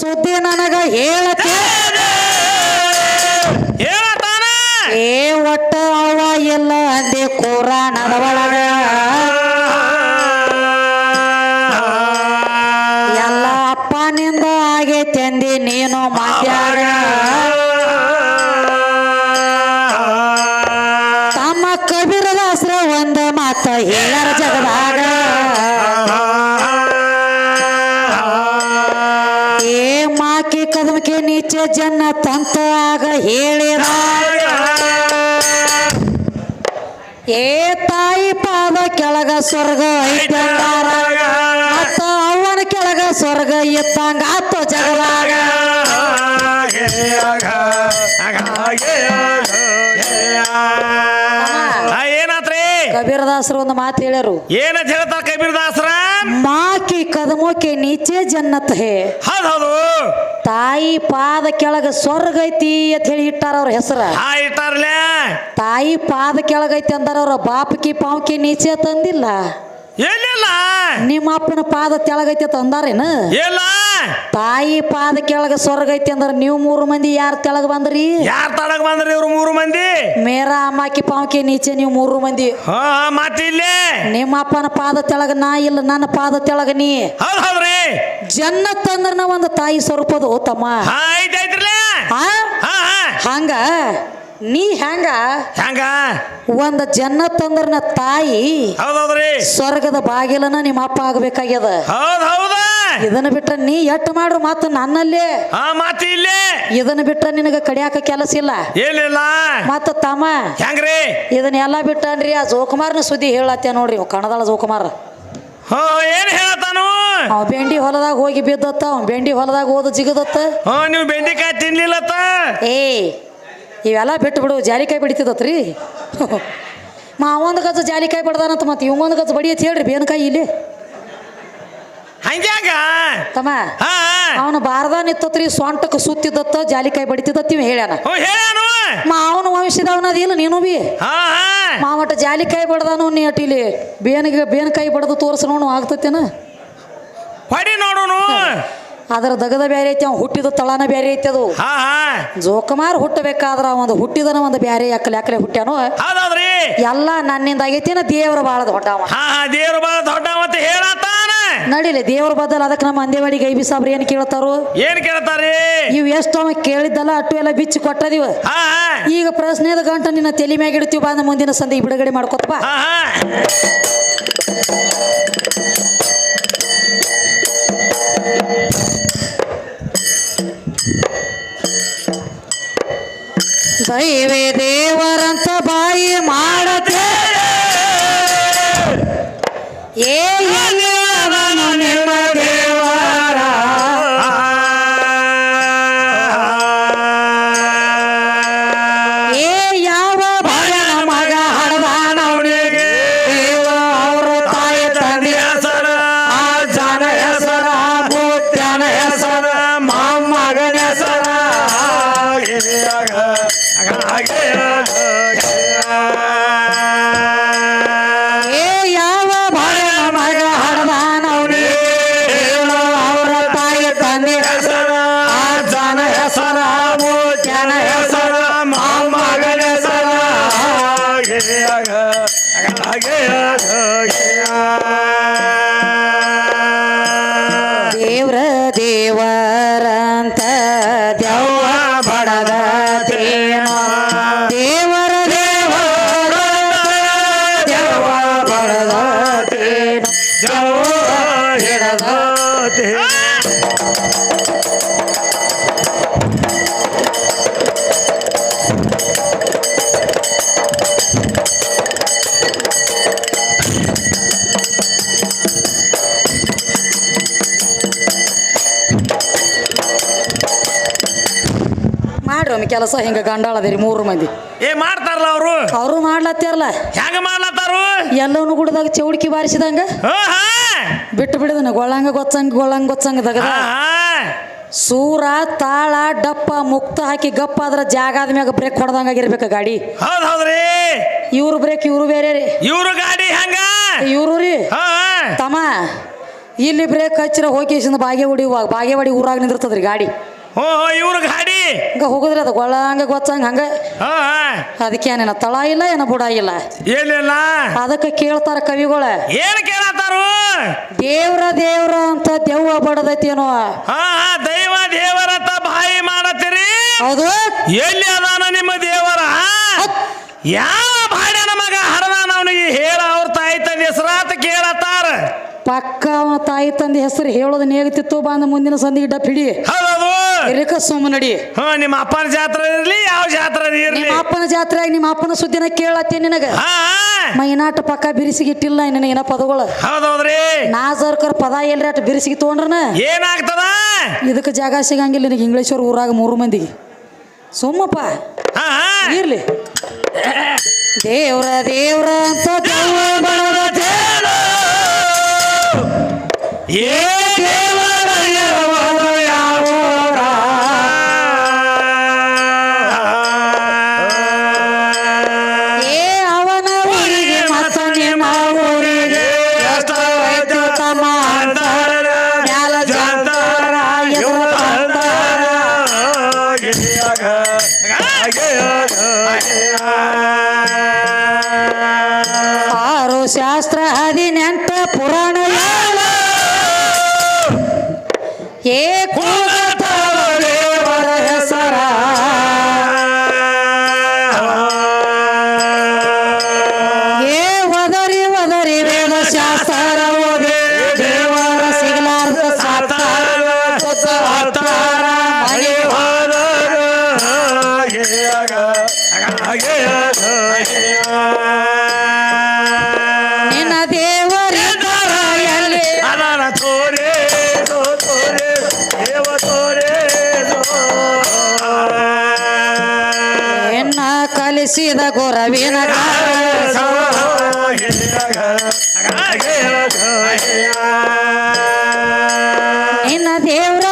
ಸುದ್ದಿ ನನಗ ಹೇಳಕ್ಕೆ ಏ ಒಟ್ಟ ಅವ ಎಲ್ಲ ಅಂದೆ ಕುರಾನದ ಒಳಗ ಸ್ವರ್ಗ ಐತ. ಮತ್ತ ಅವನ ಕೆಳಗ ಸ್ವರ್ಗ ಎತ್ತಂಗ ಆತ ಜಗದಾಗ ಏನಾತ್ರಿ? ಕಬೀರದಾಸರು ಒಂದು ಮಾತು ಹೇಳ್ಯಾರು. ಏನಂತ ಹೇಳ್ತಾರ ಕಬೀರದಾಸರ? ಮಾಕಿ ಕದಮೋಕೆ ನೀಚೆ ಜನ್ನತ್ ಹೇ. ಹೌದು ಹೌದು. ತಾಯಿ ಪಾದ ಕೆಳಗ ಸ್ವರ್ಗ ಐತಿ ಅಂತ ಹೇಳಿ ಇಟ್ಟಾರ ಅವ್ರ ಹೆಸರ. ಹಾ ಇಟ್ಟಾರ್ಲೆ. ತಾಯಿ ಪಾದ ಕೆಳಗೈತಿ ಅಂದಾರ ಅವ್ರ ಬಾಪಕಿ ಪಾವಕಿ ನೀಚೆ ತಂದಿಲ್ಲ ನಿಮ್ಮ ಅಪ್ಪನ ಪಾದ ತೆಳಗೈತಿ ಅಂತ ಅಂದಾರೇನ? ಇಲ್ಲ. ತಾಯಿ ಪಾದ ಕೆಳಗ ಸ್ವರ್ಗ ಐತಿ ಅಂದ್ರ ನೀವು ಮೂರು ಮಂದಿ ಯಾರ ತೆಳಗ ಬಂದ್ರಿ? ಯಾರ್ ತಳಗ ಬಂದ್ರಿ ಇವ್ರು ಮೂರು ಮಂದಿ? ಮೇರಾ ಅಮ್ಮಾಕಿ ಪಾವಕಿ ನೀಚೆ ನೀವು ಮೂರು ಮಂದಿ. ಹಾ ನಿಮ್ಮ ಅಪ್ಪನ ಪಾದ ತೆಳಗ ನಾ ಇಲ್ಲ ನನ್ನ ಪಾದ ತೆಳಗ ನೀ. ಹೌದ್ ಹೌದ್ರಿ ಜನ್ನತ್ ಅಂದ್ರ ನಾ ಒಂದು ತಾಯಿ ಸ್ವರೂಪದು ತಮ್ಮ ಹಾ ಐತೈತ್ರಿಲೆ ಆ? ಹಾ ಹಾ. ಹಂಗ? ನೀ ಹೆಂಗ ಹ್ಯಾಂಗ? ಒಂದ್ ಜನ್ನತ್ ತಂದ್ರನ ತಾಯಿ ಹೌದೌದ್ರಿ. ಸ್ವರ್ಗದ ಬಾಗಿಲನ ನಿಮ್ಮ ಅಪ್ಪ ಆಗ್ಬೇಕಾಗ್ಯದ. ಹೌದ್ ಹೌದ. ಇದನ್ನ ಬಿಟ್ರ ನೀ ಎಟ್ಟು ಮಾಡ್ರು ಮಾತು ನನ್ನಲ್ಲೇ? ಹಾ ಇಲ್ಲೇ. ಇದನ್ನ ಬಿಟ್ರ ನಿನಗ ಕಡಿಯಾಕ ಕೆಲಸ ಇಲ್ಲ? ಏನಿಲ್ಲ ಮತ್ತ ತಮ್ಮ ಹೆಂಗ್ರಿ ಇದನ್ನೆಲ್ಲ ಬಿಟ್ಟನ್ರಿ ಆ ಜೋಕುಮಾರ್ನ ಸುದ್ದಿ ಹೇಳತ್ತೆ ನೋಡ್ರಿ ಕಣದಳ ಕಣದಾಳ ಜೋಕುಮಾರ್. ಹೋ ಏನ್ ಹೇಳತಾನು ಅವ್ ಬೆಂಡಿ ಹೊಲದಾಗ ಹೋಗಿ ಬಿದ್ದತ್ತ ಅವ್ ಬೆಂಡಿ ಹೊಲದಾಗ ಹೋದ ಜಿಗದತ್ತ. ಹೋ ನೀವು ಬೆಂಡೆಕಾಯಿ ತಿನ್ಲಿಲ್ಲತ್ತ? ಏ ಇವೆಲ್ಲ ಬಿಟ್ಟು ಬಿಡು ಜಾಲಿಕಾಯಿ ಬಡಿತಿದತ್ರಿ ಮಾವೊಂದು ಗಜ ಜಾಲಿಕಾಯಿ ಬಡ್ದಾನಂತ ಮತ್ತೆ ಇವಂಗೊಂದು ಗಜ ಬಡಿಯತ್ ಹೇಳ್ರಿ ಬೇನಕಾಯಿ ಇಲ್ಲಿ. ಹಂಗ್ಯಾಗ? ತಮ್ಮ ಅವನು ಬಾರದ ನಿತ್ತತ್ರಿ ಸೊಂಟಕ್ಕೆ ಸುತ್ತಿದ್ದತ್ತ ಜಾಲಿಕಾಯಿ ಬಡಿತಿದತ್ತ ಇವ್ ಹೇಳ್ಯಾನ. ಮಾವನ ವಂಶದವನ ಅದಿಲ್ಲ ನೀನು ಬಿ? ಮಾವಟ ಜಾಲಿಕಾಯಿ ಬಡ್ದಾನು ನೀ ಇಲ್ಲಿ ಬೇನಿಗೆ ಬೇನಕಾಯಿ ಬಡ್ದು ತೋರಿಸ್ ನೋಡು ಆಗ್ತತೇನ? ಹೊಡಿ ನೋಡುನು. ಅದರ ದಗದ ಬ್ಯಾರೆ ಐತಿ ಅವ್ನು ಹುಟ್ಟಿದ ತಳನ ಬ್ಯಾರೆ ಐತಿ ಅದು. ಹಾ ಹಾ. ಜೋಕುಮಾರ್ ಹುಟ್ಟಬೇಕಾದ್ರ ಒಂದು ಹುಟ್ಟಿದನ ಒಂದು ಬ್ಯಾರೆ ಯಾಕಲೆ ಯಾಕಲೆ ಹುಟ್ಟ್ಯಾನು? ಹೌದೌದ್ರಿ. ಎಲ್ಲ ನನ್ನಿಂದ ಆಗೈತಿನ ದೇವ್ರ ಬಾಳ ದೊಡ್ಡವ. ಹಾ ಹಾ ದೇವ್ರು ಬಾಳ ದೊಡ್ಡ ಮತ್ತೆ ಹೇಳತ್ತಾನ. ನಡಿಲಿ ದೇವ್ರ ಬದಲ್ ಅದಕ್ಕೆ ನಮ್ಮ ಅಂದೇವಾಡಿ ಗೈಬಿ ಸಾಬ್ರು ಏನು ಕೇಳ್ತಾರು? ಏನ್ ಕೇಳ್ತಾರೆ ಇವು ಎಷ್ಟು ಅವ ಕೇಳಿದ್ದಲ್ಲ ಅಟ್ಟು ಎಲ್ಲ ಬಿಚ್ಚಿ ಕೊಟ್ಟದಿವ ಹಾ ಹಾ. ಈಗ ಪ್ರಶ್ನೆದ ಗಂಟ ನಿನ್ನ ತಲೆ ಮ್ಯಾಗ ಇಡ್ತೀವಿ ಬಂದ ಮುಂದಿನ ಸಂದಿ ಬಿಡುಗಡೆ ಮಾಡ್ಕೊತ ಬಾ. ಹಾ ಹಾ. ದೈವೇ ದೇವರಂತ ಬಾಯಿ ದೇವ್ರ ಕೆಲಸ ಹಿಂಗ ಗಂಡಾಳದಿರಿ ಮೂರು ಮಂದಿ. ಏ ಮಾಡ್ತಾರಲ್ಲ ಅವರು? ಅವರು ಮಾಡ್ಲತ್ತಾರಲ್ಲ ಹೆಂಗ ಮಾಡ್ಲತ್ತಾರು? ಎಲ್ಲವನ್ನೂ ಗುಡದಾಗ ಚೌಡಿಕಿ ಬಾರಿಸಿದಂಗ. ಬಿಟ್ಟು ಬಿಡದನ ಗೊಳ್ಳಂಗ ಗೊತ್ತಂಗ ಗೊಳ್ಳಂಗ ಗೊತ್ತಂಗ ದಗದ. ಸೂರ ತಾಳ ಡಪ್ಪ ಮುಕ್ತ ಹಾಕಿ ಗಪ್ಪ ಆದ್ರ ಜಾಗ ಮ್ಯಾಗ ಬ್ರೇಕ್ ಹೊಡೆದಂಗ ಆಗಿರ್ಬೇಕು ಗಾಡಿ. ಹೌದ್ ಹೌದ್ರಿ ಇವ್ರು ಬ್ರೇಕ್ ಇವ್ರು ಬೇರೆ ರೀ. ಇವ್ರು ಗಾಡಿ ಹೆಂಗ ಇವ್ರು ರೀ. ತಮ್ಮ ಇಲ್ಲಿ ಬ್ರೇಕ್ ಹಚ್ಚಿರ ಹೋಗಿ ಬಾಗೇವಾಡಿ ಬಾಗೇವಾಡಿ ಊರಾಗ ನಿಂದಿರ್ತದ್ರಿ ಗಾಡಿ. ಹೋ ಇವ್ರ ಗಾಡಿ ಹಂಗ ಹೋಗುದ್ರಿ ಅದು ಗೊಳ ಹಂಗ ಗೊತ್ತಂಗ ಹಂಗ. ಹಾ. ಅದಕ್ಕೆ ಏನೇನ ತಳ ಇಲ್ಲ ಏನ ಬುಡ ಇಲ್ಲ. ಏನಿಲ್ಲ ಅದಕ್ಕೆ ಕೇಳ್ತಾರ ಕವಿಗಳ. ಏನ್ ಕೇಳತ್ತಾರು? ದೇವ್ರ ದೇವ್ರ ಅಂತ ದೆವ್ವ ಬಡದೈತೇನೋ. ಹಾ ದೈವ ದೇವರತ್ತ ಬಾಯಿ ಮಾಡತ್ತೀರಿ? ಹೌದು. ಎಲ್ಲಿ ಅದಾನ ನಿಮ್ಮ ದೇವರ? ಯಾವ ಬಾಡ್ಯಾನ ಮಗ ಹರದಾನ ಅವನಿಗೆ ಹೇಳ ಅವ್ರ ತಾಯಿ ತಂದೆ ಹೆಸರಾತ ಕೇಳತ್ತಾರ? ಪಕ್ಕ ಅವನ ತಾಯಿ ತಂದೆ ಹೆಸರು ಹೇಳೋದು ನೇಗತಿತ್ತು. ಬಂದ ಮುಂದಿನ ಸಂದಿಗೆ ಡಪ್ ಹಿಡಿ. ಹೌದು ಇರಕ ಸುಮ್ಮನಡಿ ಹಾ ನಿಮ್ಮ ಅಪ್ಪನ ಜಾತ್ರೆ ಇರ್ಲಿ ಯಾವ ಜಾತ್ರೆ ಇರ್ಲಿ. ನಿಮ್ಮ ಅಪ್ಪನ ಜಾತ್ರೆ ನಿಮ್ಮ ಅಪ್ಪನ ಸುದ್ದಿನ ಕೇಳತ್ತೆ ನಿನಗ. ಮೈನಾಟ ಪಕ್ಕ ಬಿರಿಸಿಗಿಟ್ಟಿಲ್ಲ ಏನ ಪದಗಳು. ಹೌದೌದ್ರಿ. ನಾಜರ್ಕರ್ ಪದ ಎಲ್ರಿ ಅಟ್ ಬಿರಿಸಿಗೆ ತಗೊಂಡ್ರನ? ಏನಾಗ್ತದ? ಇದಕ್ಕೆ ಜಾಗ ಸಿಗಂಗಿಲ್ಲ ನಿನಗೆ ಇಂಗ್ಲೀಷ್ ಅವ್ರ ಊರಾಗ ಮೂರು ಮಂದಿಗೆ. ಸುಮ್ಮಪ್ಪ. ಇರ್ಲಿ. ದೇವ್ರ ದೇವ್ರ ಅಂತ ದೆವ್ವ ಏ ಕಲಿಸಿದ ಗುರವಿನ ಇನ್ನ ದೇವರ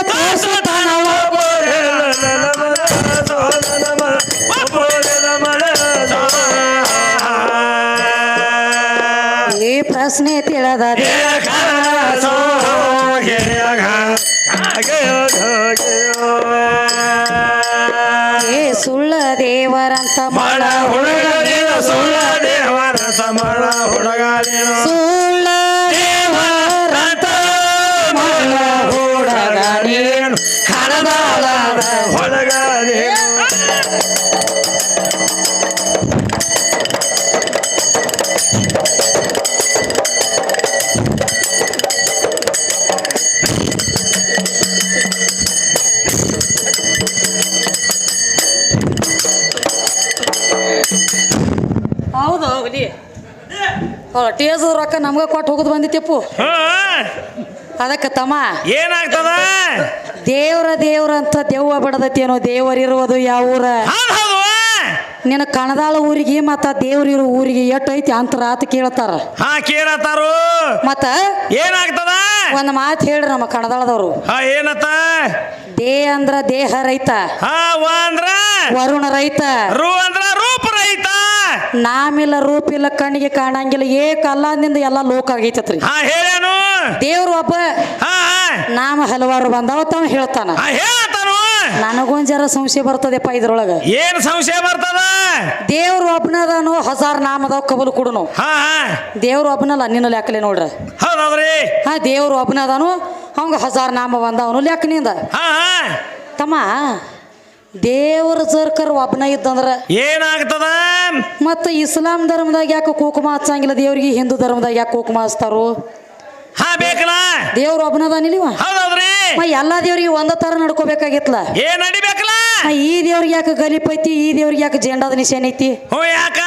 ಈ ಪ್ರಶ್ನೆ ತಿಳಿದ ಹೌದು ಹೋಗ್ಲಿ ಟೇಜ್ ರೊಕ್ಕ ನಮ್ಗ ಕೊಟ್ಟು ಹೋಗುದು ಬಂದಿತ್ತಪ್ಪು. ಹಾ. ಅದಕ್ಕೆ ತಮ್ಮ. ಏನಾಗ್ತದ? ದೇವ್ರ ದೇವ್ರ ಅಂತ ದೆವ್ವ ಬಿಡದತ್ತೇನೋ ದೇವರಿರುವುದು ಯಾವ ಊರ? ನಿನ್ನ ಕಣದಾಳ ಊರಿಗೆ ಮತ್ತ ದೇವ್ರಿರೋ ಊರಿಗೆ ಎಷ್ಟು ಐತಿ ಅಂತ ಆತ ಕೇಳ್ತಾರ. ಹಾ ಕೇಳತ್ತಾರು. ಮತ್ತ ಏನಾಗ್ತದ? ಒಂದ್ ಮಾತು ಹೇಳ್ರಿ ನಮ್ಮ ಕಣದಾಳದವ್ರು. ಹಾ ಏನತ್ತ? ದೇ ಅಂದ್ರ ದೇಹ ರೈತ. ಹಾ ವ ಅಂದ್ರ? ವರುಣ ರೈತ. ರು ಅಂದ್ರ ರೈತ ನಾಮಿಲ್ಲ ರೂಪಿಲ್ಲ ಕಣ್ಣಿಗೆ ಕಾಣಂಗಿಲ್ಲ. ಏ ಕಲ್ಲದಿಂದ ಎಲ್ಲ ಲೋಕ ಆಗೈತತ್ರಿ. ಹಾ ಹೇಳೇನು ದೇವ್ರು ಒಬ್ಬ. ಹಾ ನಾಮ ಹಲವಾರು ಬಂದಾವ ತಾವ ಹೇಳ್ತಾನ. ಹೇಳತ್ತಾನು ನನಗೊಂದ್ ಜರ ಸಂಶಯ ಬರ್ತದೆಪ್ಪ ಇದ್ರೊಳಗ. ಏನ್ ಸಂಶಯ ಬರ್ತದ? ದೇವ್ರ ಒಬ್ಬನದನು ಹಜಾರ್ ನಾಮದಾವ ಕಬಲು ಕೊಡುನು. ಹಾ ಹಾ. ದೇವ್ರು ಒಬ್ಬನಲ್ಲ ನಿನ್ನ ಲೆಕ್ಕಲೆ ನೋಡ್ರ. ಹೌದೌದ್ರಿ. ಹಾ ದೇವ್ರ ಒಬ್ಬನದಾನು ಅವಂಗ ಹಜಾರ್ ನಾಮ ಬಂದವನು ಲೆಕ್ಕನಿಂದ. ಹಾ ಹಾ. ತಮ್ಮ ದೇವ್ರ ಸರ್ಕಾರ ಒಬ್ಬನ ಇದ್ದಂದ್ರ ಏನಾಗ್ತದ? ಮತ್ತ ಇಸ್ಲಾಂ ಧರ್ಮದಾಗ ಯಾಕೆ ಕುಕುಮ ಹಚ್ಚಂಗಿಲ್ಲ? ದೇವ್ರಿಗೆ ಹಿಂದೂ ಧರ್ಮದಾಗ ಯಾಕೆ ಕುಕುಮ ಹಚ್ತಾರು? ಹಾ ಬೇಕಲ್ಲ? ದೇವ್ರ ಒಬ್ಬನದಾನಿಲ್ವ ಹೌದೌದ್ರಿ? ಎಲ್ಲ ದೇವ್ರಿಗೆ ಒಂದ ತರ ನಡ್ಕೋಬೇಕಾಗಿತ್ತಲ್ಲ ನಡಿಬೇಕಲ್ಲ? ಮ ಈ ದೇವ್ರಿಗೆ ಯಾಕೆ ಗಲಿಪ್ ಐತಿ ಈ ದೇವ್ರಿಗೆ ಯಾಕೆ ಜೇಂಡಾದ ನಿಶಾನೆ ಐತಿ ಹ್ಞೂ ಯಾಕ?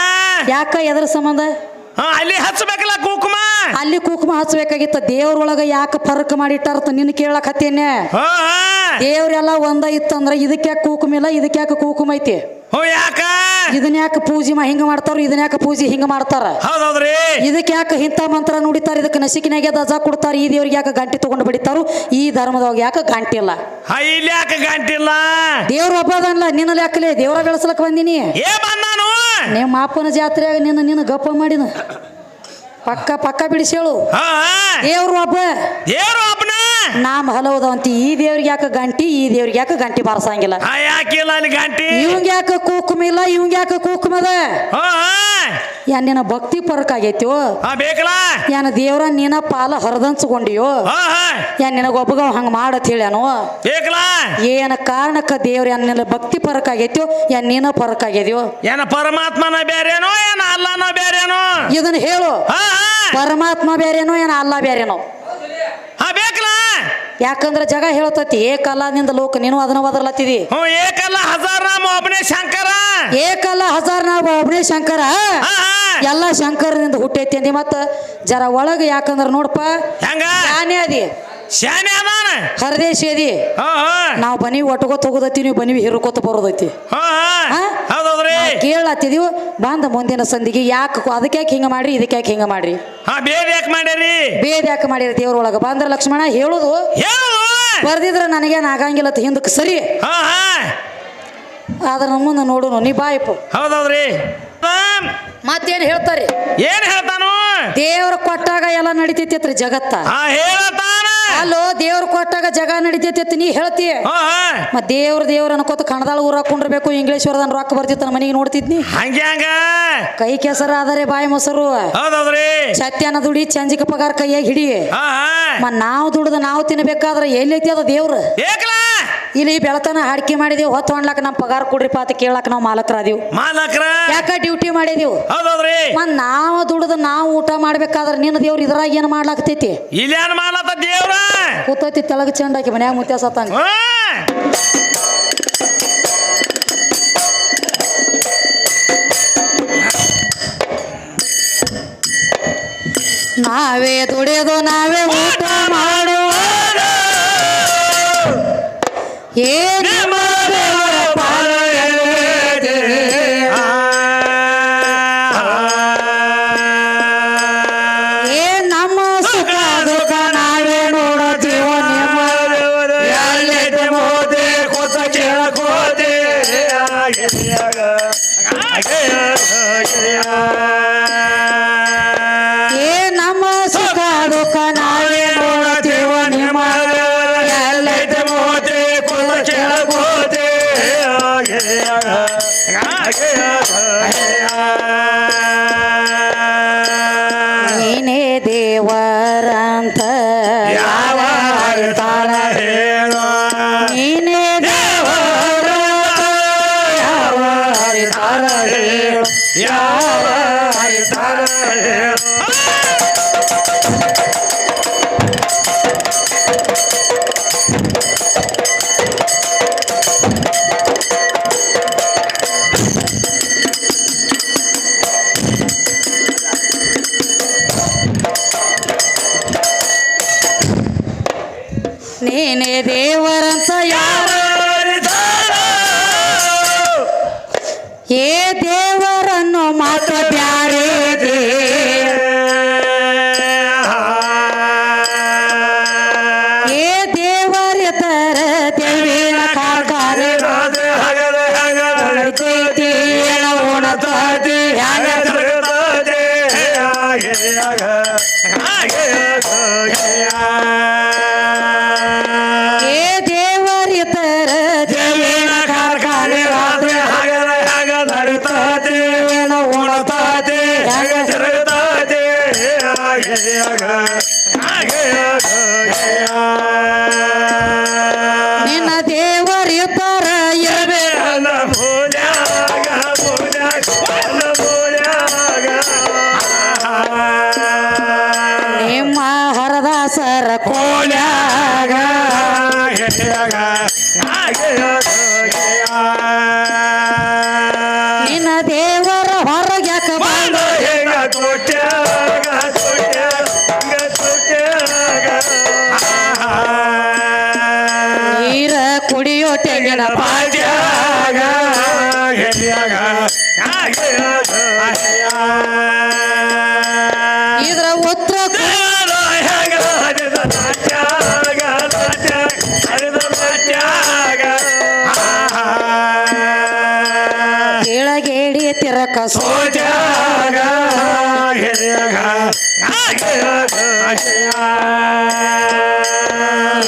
ಯಾಕ ಎದ್ರ ಸಂಬಂಧ? ಹಾ ಅಲ್ಲಿ ಹಚ್ಚಬೇಕಲ್ಲ ಕುಂಕುಮ? ಅಲ್ಲಿ ಕುಂಕುಮ ಹಚ್ಬೇಕಾಗಿತ್ತ. ದೇವ್ರೊಳಗ ಯಾಕೆ ಫರಕ್ ಮಾಡಿಟ್ಟಾರತ ನಿನ್ನ ಕೇಳಕ್ ಹತ್ತೇನೆ ಹಾ. ದೇವ್ರೆಲ್ಲ ಒಂದ ಇತ್ತಂದ್ರ ಇದಕ್ಕೆ ಕುಂಕುಮ ಇಲ್ಲ ಇದಕ್ಕೆ ಕುಕುಮ ಐತಿ? ಹ್ಞೂ ಯಾಕ? ಇದನ್ನ ಯಾಕೆ ಪೂಜೆ ಮಾ ಹಿಂಗ ಮಾಡ್ತಾರ ಇದನ್ನ ಯಾಕೆ ಪೂಜೆ ಹಿಂಗ ಮಾಡ್ತಾರ? ಹೌದೌದ್ರಿ. ಇದಕ್ಕೆ ಯಾಕೆ ಇಂಥ ಮಂತ್ರ ನುಡಿತಾರ? ಇದಕ್ಕೆ ನಸಿಕಿನಾಗೆ ದಜಾ ಕೊಡ್ತಾರ? ಈ ದೇವ್ರಿಗೆ ಯಾಕೆ ಗಂಟೆ ತಗೊಂಡು ಬಿಡಿತಾರು? ಈ ಧರ್ಮದವಾಗ ಯಾಕೆ ಗಂಟೆ ಇಲ್ಲ? ಹಾ ಇಲ್ಲಿ ಯಾಕೆ ಗಂಟಿಲ್ಲ ದೇವ್ರ ಒಬ್ಬ ಅದನ್ಲ ನಿನ್ನ ಲೆಕ್ಕಲೆ ದೇವ್ರ ಬೆಳೆಸಲಕ್ ಬಂದಿನಿ. ಏ ಬಂದಾನು? ನಿಮ್ಮ ಅಪ್ಪನ ಜಾತ್ರೆಯಾಗ ನಿನ್ನ ನಿನ್ನ ಗಪ್ಪ ಮಾಡಿನ. ಪಕ್ಕ ಪಕ್ಕ ಬಿಡಿಸೇಳು. ಹಾ ದೇವ್ರು ಒಬ್ಬ. ದೇವ್ರು ಒಬ್ಬನ ನಾಮ ಹಲವದಂತ ಈ ದೇವ್ರಿಗೆ ಯಾಕೆ ಗಂಟಿ ಈ ದೇವ್ರಿಗೆ ಯಾಕೆ ಗಂಟಿ ಬಾರಸಂಗಿಲ್ಲ? ಯಾಕಿಲ್ಲ ಅಲ್ಲಿ ಗಂಟಿ? ಇವಂಗ ಯಾಕೆ ಕೂಕುಮ ಇಲ್ಲ ಇವಂಗ ಯಾಕೆ ಕೂಕುಮ ಅದ? ಹಾ ಏನ್ ನಿನ್ನ ಭಕ್ತಿ ಪರಕ್ ಆಗೈತಿಯೋ? ಹಾ ಬೇಕಲ್ಲ? ಏನ ದೇವ್ರ ನೀನ ಪಾಲ ಹರದನ್ಸ್ಕೊಂಡಿಯೋ ಏನ್ ನಿನಗೊಬ್ಬಗ ಹಂಗ ಮಾಡತ್ ಹೇಳ್ಯಾನು? ಏನ ಕಾರಣಕ್ಕ ದೇವ್ರ ಏನ ಭಕ್ತಿ ಪರಕ್ ಆಗೈತಿಯೋ ಏನ್ ನೀನ ಪರಕ್ ಆಗ್ಯದ್ಯೋ? ಏನ ಪರಮಾತ್ಮನ ಬೇರೆನೋ ಏನ ಅಲ್ಲನ ಬೇರೆನೋ ಇದನ್ನ ಹೇಳು. ಪರಮಾತ್ಮ ಬೇರೆನೋ ಏನ ಅಲ್ಲ ಬೇರೆನೋ ಹಾ ಬೇಕಲ್ಲ? ಯಾಕಂದ್ರ ಜಗ ಹೇಳ್ತತಿ ಏಕಲ್ಲದಿಂದ ಲೋಕ ನೀನು ಅದನ್ನ ಬದಲತ್ತಿದಿ ಹ್ಞೂ ಏಕಲ್ಲ ಹಜಾರ್ ನಾಮ ಒಬ್ಬನೇ ಶಂಕರ. ಏಕಲ್ಲ ಹಜಾರ್ ನಾಮ ಒಬ್ಬನೇ ಶಂಕರ. ಹಾ ಹಾ. ಎಲ್ಲ ಶಂಕರನಿಂದ ಹುಟ್ಟೈತಿ ಅಂದಿ ಮತ್ತ ಜರ ಒಳಗ ಯಾಕಂದ್ರ ನೋಡಪ್ಪ ಹೆಂಗ? ಯಾನೇ ಅದಿ. ಶಾನೆ ಅದಾನ. ಹರದೇಶಿ ಅದಿ ಹಾ ಹಾ. ನಾವು ಬನಿ ಒಟ್ಕೋತ ಹೋಗೋದೈತಿ ನೀವು ಬನಿ ಹಿರ್ಕೋತ ಬರೋದೈತಿ. ಹಾ ಹಾ? ಹೌದೌದ್ರಿ. ಕೇಳತ್ತಿದೀವಿ ಬಂದ ಮುಂದಿನ ಸಂದಿಗೆ ಯಾಕೆ ಅದಕ್ಕೆ ಯಾಕೆ ಹಿಂಗ ಮಾಡ್ರಿ ಇದಕ್ಕೆ ಯಾಕೆ ಹಿಂಗ ಮಾಡ್ರಿ? ಹಾ ಬೇದ ಯಾಕೆ ಮಾಡ್ಯಾರಿ? ಬೇದ ಯಾಕೆ ದೇವ್ರೊಳಗ ಬಂದ್ರ ಲಕ್ಷ್ಮಣ ಹೇಳುದು. ಹೇಳು ಬರ್ದಿದ್ರ ನನಗೇನು ಆಗಂಗಿಲ್ಲ ಅಂತ ಹಿಂದಕ್ಕೆ ಸರಿ. ಹಾ ಹಾ. ಆದ್ರ ಮುಂದೆ ನೋಡುನು ನೀ ಬಾಯಪ್ಪ ಹೌದೌದ್ರಿ. ಮತ್ತೇನು ಹೇಳ್ತಾರೆ? ಏನ್ ಹೇಳ್ತಾನು? ದೇವ್ರ ಕೊಟ್ಟಾಗ ಎಲ್ಲ ನಡಿತೈತಿ ಜಗತ್ತ. ಅಲ್ಲೋ ದೇವ್ರ ಕೊಟ್ಟಾಗ ಜಗ ನಡಿತೈತಿ ನೀ ಹೇಳ್ತಿ. ಹಾ ಹಾ. ಮತ್ ದೇವ್ರ ದೇವ್ರ ಅನ್ಕೋತ ಕಣದಾಳ ಊರ ಹಾಕೊಂಡಿರ್ಬೇಕು ಇಂಗ್ಲೀಷ್ವರದನ್ ರೊಕ್ಕ ಬರ್ತಿತ್ತು ನಮ್ಮ ಮನೆಗೆ ನೋಡ್ತಿದ್ನಿ. ಕೈ ಕೆಸರ ಆದರೆ ಬಾಯಿ ಮೊಸರು. ಸತ್ಯನ ದುಡಿ ಚಂಜಿಕ ಪಗಾರ ಕೈಯಾಗ ಹಿಡಿ. ಹಾ ಹಾ. ಮ ನಾವು ದುಡ್ದು ನಾವು ತಿನ್ಬೇಕಾದ್ರೆ ಎಲ್ಲೈತಿ ಅದ ದೇವ್ರ. ಇಲ್ಲಿ ಬೆಳತನ ಹಾಡಿಕೆ ಮಾಡಿದೀವಿ ಹೊತ್ತು ಹೊಣ್ಲಾಕ ನಮ್ ಪಗಾರ ಕೊಡ್ರಿಪ್ಪ ಅಂತ ಕೇಳಾಕ ನಾವು ಮಾಲಕರಾದೀವಿ. ಮಾಲಕ್ರ. ಯಾಕ ಡ್ಯೂಟಿ ಮಾಡಿದೀವಿ? ಮತ್ ನಾವು ದುಡ್ದು ನಾವು ಊಟ ಮಾಡ್ಬೇಕಾದ್ರೆ ನಿನ್ನ ದೇವ್ರ ಇದ್ರಾಗ ಏನು ಮಾಡ್ಲಾಕ್ತೈತಿ ಇಲ್ಲೇನ್ ಮಾಲತ್ತ ದೇವ್ರ? ಕೂತೈತಿ ತೆಳಗ ಚೆಂಡಾಕಿ ಮನ್ಯಾಗ ಮುತ್ಯ ಸತ್ತಂಗ. ಹಾ! ನಾವೇ ದುಡಿಯೋದು ನಾವೇ ಊಟ ಮಾಡುವ ಏನ್ ನೀನೇ ದೇವರಂತ ಕೆಳಗೇಡಿ ತಿರಕ ಸೋಜಾಗ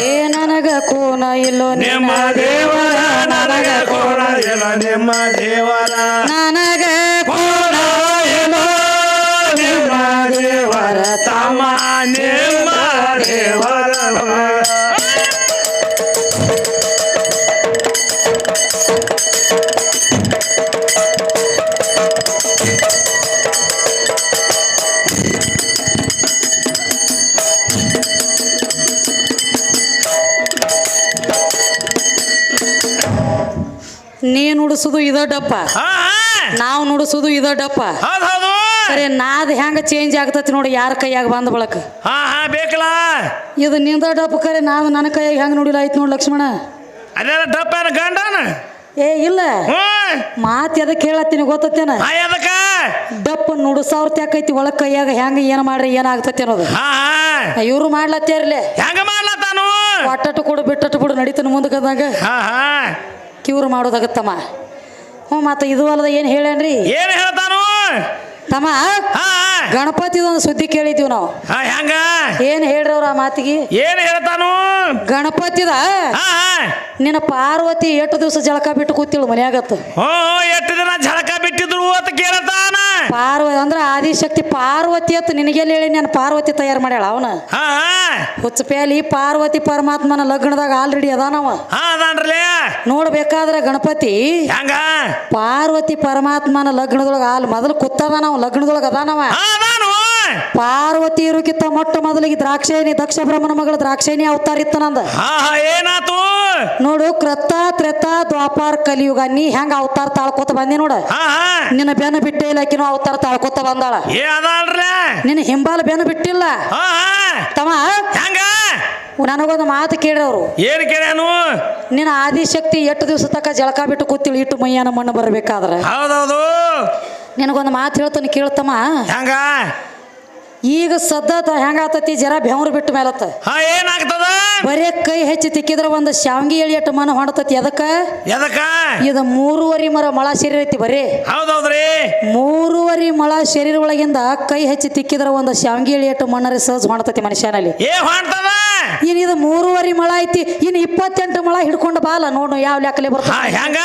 ಏ ನನಗ ಕೋನ ಇಲ್ಲೋ ನಿಮ್ಮ ನೀ ನುಡಿಸುದು ಇದ ಡಪ್ಪ. ಹಾ ನಾವು ನುಡಿಸುದು ಇದ ಡಪ್ಪ. ಸರಿ ನಾದ್ ಹೆಂಗ ಚೇಂಜ್ ಆಗ್ತತಿ ನೋಡಿ ಯಾರ ಕೈಯಾಗ ಬಂದ ಬಳಕ. ಹಾ ಹಾ ಬೇಕಲ್ಲ. ಇದು ನಿಂದ ಡಪ್ಪ ಕರೆ ನಾವು ನನ್ನ ಕೈಯಾಗ ಹೆಂಗ ನೋಡಿಲ್ಲ ಆಯ್ತು ನೋಡಿ ಲಕ್ಷ್ಮಣ. ಅದೇ ಡಪ್ಪನ ಗಂಡನ? ಏ ಇಲ್ಲ. ಮಾತು ಎದಕ್ಕೆ ಹೇಳತ್ತೀನಿ ಗೊತ್ತತ್ತೇನ ಹಾ ನುಡು ಡಪ್ಪ ನುಡಿಸವ್ರ ತ್ಯಾಕೈತಿ ಒಳಗ್ ಕೈಯಾಗ ಹೆಂಗ ಏನ್ ಮಾಡ್ರಿ ಏನಾಗ್ತತಿ ಅನ್ನೋದು. ಹಾ ಹಾ. ಇವ್ರು ಮಾಡ್ಲತ್ತೇರ್ಲೆ. ಹೆಂಗ ಮಾಡ್ಲತ್ತಾನು? ಒಟ್ಟಟ್ಟು ಕೊಡು ಬಿಟ್ಟಟ್ಟು ಬಿಡು ನಡೀತಾನ ಮುಂದಕ್ಕದಾಗ ಕಿವ್ರು ಮಾಡೋದಾಗತ್ತಮ್ಮ ಹ್ಞೂ ಮತ್ತೆ ಇದು ಅಲ್ಲದ ಏನು ಹೇಳೇನ್ರಿ? ಏನ್ ಹೇಳ್ತಾನು? ತಮ್ಮ ಹಾ ಗಣಪತಿದೊಂದು ಸುದ್ದಿ ಕೇಳಿದ್ದೀವಿ ನಾವು. ಹಾ ಹೆಂಗ? ಏನು ಹೇಳ್ರಿ ಅವ್ರ ಆ ಮಾತಿಗೆ? ಏನ್ ಹೇಳ್ತಾನು? ಗಣಪತಿದ? ಹಾ ಹಾ. ನಿನ್ನ ಪಾರ್ವತಿ ಎಷ್ಟು ದಿವಸ ಜಳಕ ಬಿಟ್ಟು ಕೂತಿಳು ಮನ್ಯಾಗತ್ತು ಹ್ಞೂ ಎಷ್ಟು ದಿನ ಜಳಕ ಬಿಟ್ಟಿದ್ರು ಅಂತ ಕೇಳ್ತಾನ ಪಾರ್ವತಿ ಅಂದ್ರೆ ಆದಿಶಕ್ತಿ ಪಾರ್ವತಿ ಅಂತ ನಿನಗೆಲ್ಲ ಹೇಳಿ ನಾನು ಪಾರ್ವತಿ ತಯಾರು ಮಾಡ್ಯಾಳ ಅವನ? ಹಾ ಹುಚ್ಚಪೇಲಿ ಪಾರ್ವತಿ ಪರಮಾತ್ಮನ ಲಗ್ನದಾಗ ಆಲ್ರೆಡಿ ಅದಾನವ ಹಾ ಅದಾನ್ರಲೇ ನೋಡ್ಬೇಕಾದ್ರೆ ಗಣಪತಿ ಹೆಂಗ? ಪಾರ್ವತಿ ಪರಮಾತ್ಮನ ಲಗ್ನದೊಳಗ ಆಲ್ ಮೊದಲು ಕೂತದಾನವ ಲಗ್ನದೊಳಗ ಅದಾನವ. ಹಾ ಅದಾನು. ಪಾರ್ವತಿ ಇರುಕಿತ್ತ ಮೊಟ್ಟ ಮೊದಲಿಗೆ ದ್ರಾಕ್ಷಾಯಣಿ ದಕ್ಷ ಬ್ರಹ್ಮನ ಮಗಳ ದ್ರಾಕ್ಷಾಯಣಿ ಅವತಾರ ಇತ್ತ ನಂದ. ಹಾ ಹಾ ಏನಾತು? ನೋಡು ಕೃತ ತ್ರೇತ ದ್ವಾಪಾರ ಕಲಿಯುಗ ನೀ ಹೆಂಗ ಅವತಾರ ತಾಳ್ಕೋತ ಬಂದಿ ನೋಡ. ಹಾ ಹಾ. ನಿನ್ನ ಬೆನ್ನು ಬಿಟ್ಟೇ ಇಲ್ಲಕಿನೂ ಅವತಾರ ತಾಳ್ಕೋತ ಬಂದಾಳ. ಏ ನಿನ್ನ ಹಿಂಬಾಲ ಬೆನ್ನು ಬಿಟ್ಟಿಲ್ಲ. ಹಾ ಹಾ. ತಮ್ಮ ಹೆಂಗ? ನನಗೊಂದು ಮಾತು ಕೇಳ್ರವ್ರು. ಏನ್ ಕೇಳ್ಯಾನು? ನಿನ್ನ ಆದಿಶಕ್ತಿ ಎಷ್ಟು ದಿವಸ ತಕ್ಕ ಜಳಕ ಬಿಟ್ಟು ಕೂತಿಳು ಇಟ್ಟು ಮೈಯಾನ ಮಣ್ಣು ಬರಬೇಕಾದ್ರೆ. ಹೌದೌದು. ನಿನಗೊಂದು ಮಾತು ಹೇಳ್ತಾನೆ ಕೇಳ್ತಮ್ಮ ಹೆಂಗ? ಈಗ ಸದ್ದ ಹೆಂಗಾತತಿ? ಜರ ಬೆವ್ರು ಬಿಟ್ಟ ಮೇಲತ್ತ. ಹಾ ಏನಾಗ್ತದ? ಬರೇ ಕೈ ಹೆಚ್ಚಿ ತಿಕ್ಕಿದ್ರ ಒಂದು ಶಾವಂಗಿ ಎಳಿ ಅಟ್ಟು ಮನ ಹೊಂಡತತಿ ಅದಕ್ಕ ಎದಕ್ಕ? ಇದು ಮೂರುವರಿ ಮರ ಮಳ ಶರೀರ ಐತಿ ಬರೀ. ಹೌದೌದ್ರಿ. ಮೂರುವರಿ ಮಳ ಶರೀರ ಒಳಗಿಂದ ಕೈ ಹೆಚ್ಚಿ ತಿಕ್ಕಿದ್ರ ಒಂದು ಶಾವಂಗಿ ಎಳಿ ಅಟ್ಟು ಮಣ್ಣರಿ ಸಹಜ ಹೊಂಡತತಿ ಮನುಷ್ಯನಲ್ಲಿ. ಏ ಹೊಂಟದ? ಇನ್ ಇದು ಮೂರುವರೆ ಮಳ ಐತಿ ಇನ್ನು ಇಪ್ಪತ್ತೆಂಟು ಮಳ ಹಿಡ್ಕೊಂಡು ಬಾಲ ನೋಡು ಯಾವ ಲೆಕ್ಕಲೆ ಹಾ ಬರ್ತದೆ ಹೆಂಗ?